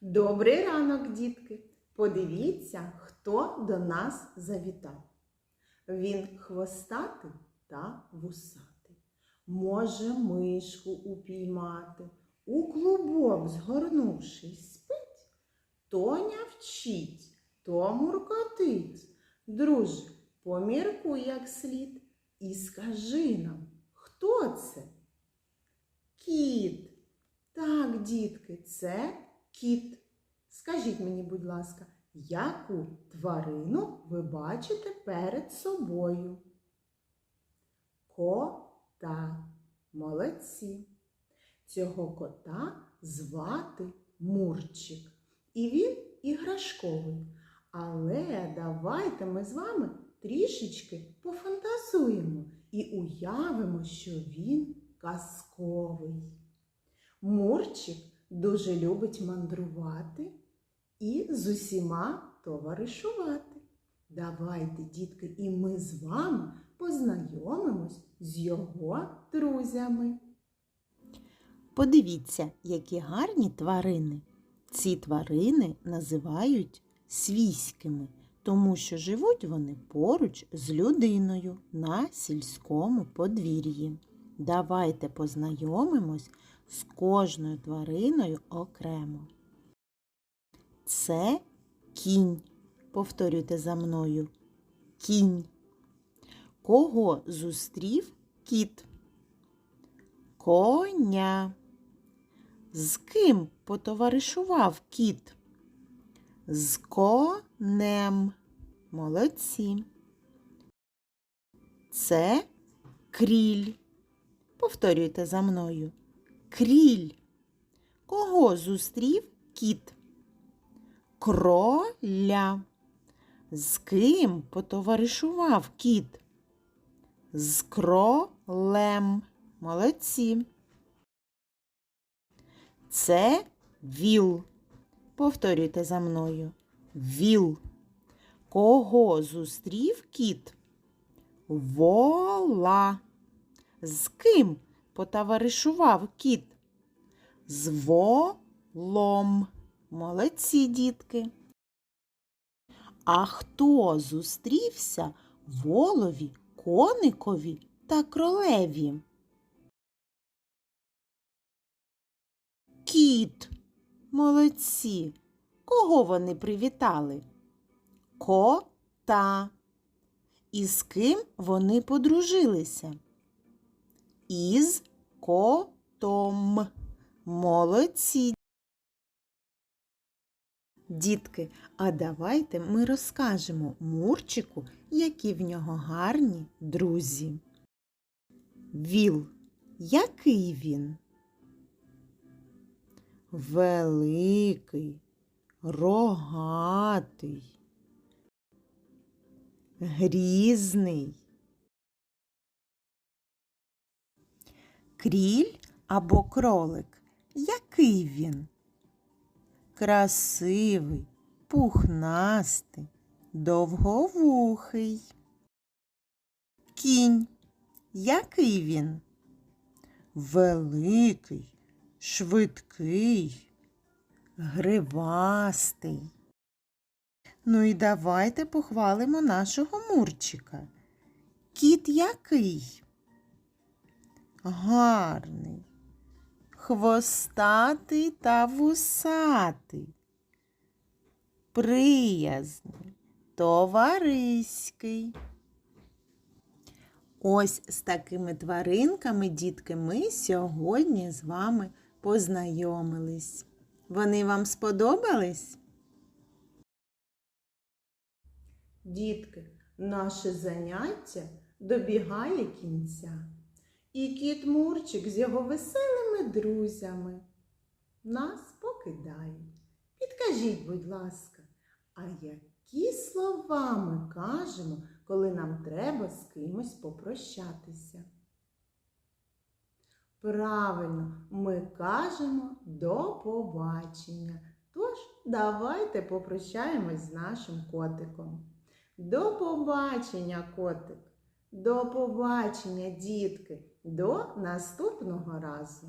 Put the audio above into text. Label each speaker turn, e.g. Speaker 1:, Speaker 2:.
Speaker 1: Добрий ранок, дітки! Подивіться, хто до нас завітав. Він хвостатий та вусатий. Може мишку упіймати, у клубок згорнувшись спить, то нявчить, то муркотить. Друже, поміркуй як слід і скажи нам, хто це? Кіт. Так, дітки, це кіт. Скажіть мені, будь ласка, яку тварину ви бачите перед собою? Кота. Молодці. Цього кота звати Мурчик. І він іграшковий. Але давайте ми з вами трішечки пофантазуємо і уявимо, що він казковий. Мурчик дуже любить мандрувати і з усіма товаришувати. Давайте, дітки, і ми з вами познайомимось з його друзями.
Speaker 2: Подивіться, які гарні тварини. Ці тварини називають свійськими, тому що живуть вони поруч з людиною на сільському подвір'ї. Давайте познайомимось з кожною твариною окремо. Це кінь. Повторюйте за мною. Кінь. Кого зустрів кіт? Коня. З ким потоваришував кіт? З конем. Молодці. Це кріль. Повторюйте за мною. Кріль. Кого зустрів кіт? Кроля. З ким потоваришував кіт? З кролем. Молодці. Це віл. Повторюйте за мною. Віл. Кого зустрів кіт? Вола. З ким потоваришував кіт? З волом. Молодці, дітки. А хто зустрівся волові, коникові та кролеві? Кіт. Молодці. Кого вони привітали? Кота. І з ким вони подружилися? Із котом. Молодці. Дітки, а давайте ми розкажемо Мурчику, які в нього гарні друзі. Віл, який він? Великий, рогатий, грізний. Кріль або кролик, який він? Красивий, пухнастий, довговухий. Кінь, який він? Великий, швидкий, гривастий. Ну і давайте похвалимо нашого Мурчика. Кіт який? Гарний, хвостатий та вусатий, приязний, товариський. Ось з такими тваринками, дітки, ми сьогодні з вами познайомились. Вони вам сподобались?
Speaker 1: Дітки, наше заняття добігає кінця. І кіт Мурчик з його веселими друзями нас покидають. Підкажіть, будь ласка, а які слова ми кажемо, коли нам треба з кимось попрощатися? Правильно, ми кажемо до побачення. Тож, давайте попрощаємось з нашим котиком. До побачення, котик! До побачення, дітки! До наступного разу!